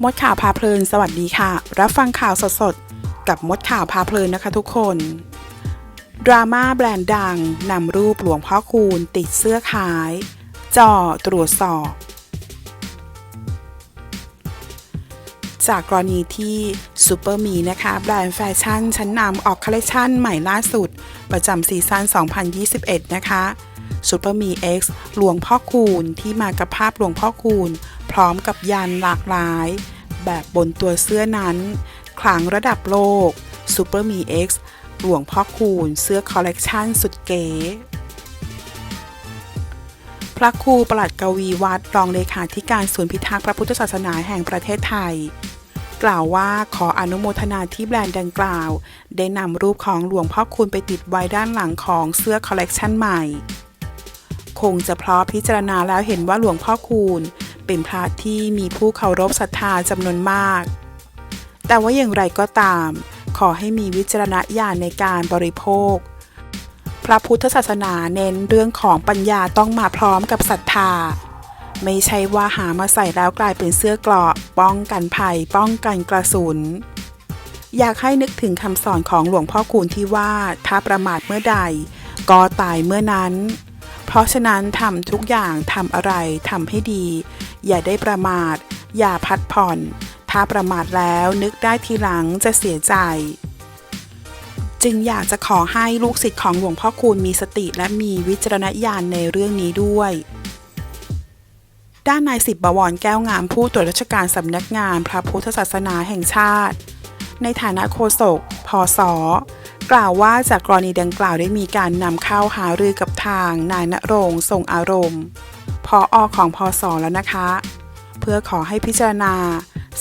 มดข่าวพาเพลิน สวัสดีค่ะ รับฟังข่าวสดๆ กับมดข่าวพาเพลินนะคะทุกคน ดราม่าแบรนด์ดังนำรูปหลวงพ่อคูณติดเสื้อขาย จ่อตรวจสอบ จากกรณีที่ซูเปอร์มีนะคะแบรนด์แฟชั่น ชั้นนำออกคอลเลคชันใหม่ล่าสุด ประจำซีซั่น 2021 นะคะซูเปอร์มี X หลวงพ่อคูณที่มากับภาพหลวงพ่อคูณ พร้อมกับยันหลากหลาย แบบบนตัวเสื้อนั้น ขลังระดับโลก Super Me X หลวงพ่อคูณเสื้อคอลเลกชันสุดเก๋พระครูประหลัดกวีวัดรองเลขาธิการศูนย์พิทักษ์พระพุทธศาสนาแห่งประเทศไทย กล่าวว่าขออนุโมทนาที่แบรนด์ดังกล่าว ได้นำรูปของหลวงพ่อคูณไปติดไว้ด้านหลังของเสื้อคอลเลกชันใหม่ คงจะเพราะพิจารณาแล้วเห็นว่าหลวงพ่อคูณ เป็นพระที่มีผู้เคารพศรัทธาจำนวนมาก แต่ว่าอย่างไรก็ตาม ขอให้มีวิจารณญาณในการบริโภค พระพุทธศาสนาเน้นเรื่องของปัญญาต้องมาพร้อมกับศรัทธา ไม่ใช่ว่าหามาใส่แล้วกลายเป็นเสื้อกราะป้องกันภัย ป้องกันกระสุนอยากให้นึกถึงคำสอนของหลวงพ่อคูณที่ว่าถ้าประมาทเมื่อใด ก็ตายเมื่อนั้น เพราะฉะนั้นทำทุกอย่างทำอะไรทำให้ดี อย่าได้ประมาท อย่าพัดผ่อน ถ้าประมาทแล้วนึกได้ทีหลังจะเสียใจ จึงอยากจะขอให้ลูกศิษย์ของหลวงพ่อคูณมีสติและมีวิจารณญาณในเรื่องนี้ด้วยด้านนายสิบบวรแก้วงามผู้ตรวจราชการสำนักงานพระพุทธศาสนาแห่งชาติ ในฐานะโฆษกพศกล่าวว่าจากกรณีดังกล่าวได้มีการนำเข้าหารือกับทางนายณรงค์ทรงอารมณ์ ออของพศแล้วนะคะ เพื่อขอให้พิจารณา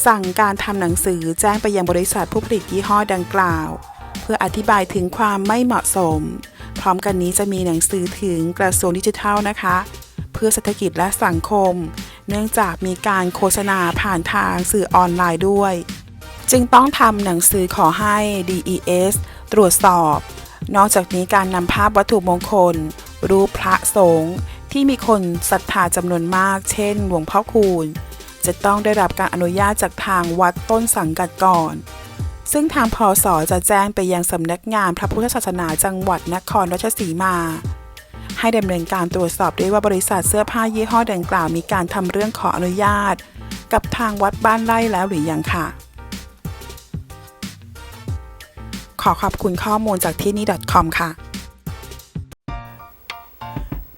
สั่งการทำหนังสือแจ้งไปยังบริษัทผู้ผลิตยี่ห้อดังกล่าว เพื่ออธิบายถึงความไม่เหมาะสม พร้อมกันนี้จะมีหนังสือถึงกระทรวงดิจิทัลนะคะ เพื่อเศรษฐกิจและสังคม เนื่องจากมีการโฆษณาผ่านทางสื่อออนไลน์ด้วย จึงต้องทำหนังสือขอให้ DES ตรวจสอบ นอกจากนี้การนำภาพวัตถุมงคล รูปพระสงฆ์ ที่มีคนศรัทธาจำนวนมาก เช่น หลวงพ่อคูณ จะต้องได้รับการอนุญาตจากทางวัดต้นสังกัดก่อน ซึ่งทางพศจะแจ้งไปยังสำนักงานพระพุทธศาสนาจังหวัดนครราชสีมา ให้ดำเนินการตรวจสอบด้วยว่าบริษัทเสื้อผ้ายี่ห้อดังกล่าวมีการทำเรื่องขออนุญาต กับทางวัดบ้านไร่แล้วหรือยังค่ะ ขอขอบคุณข้อมูลจากที่นี่ .com ค่ะ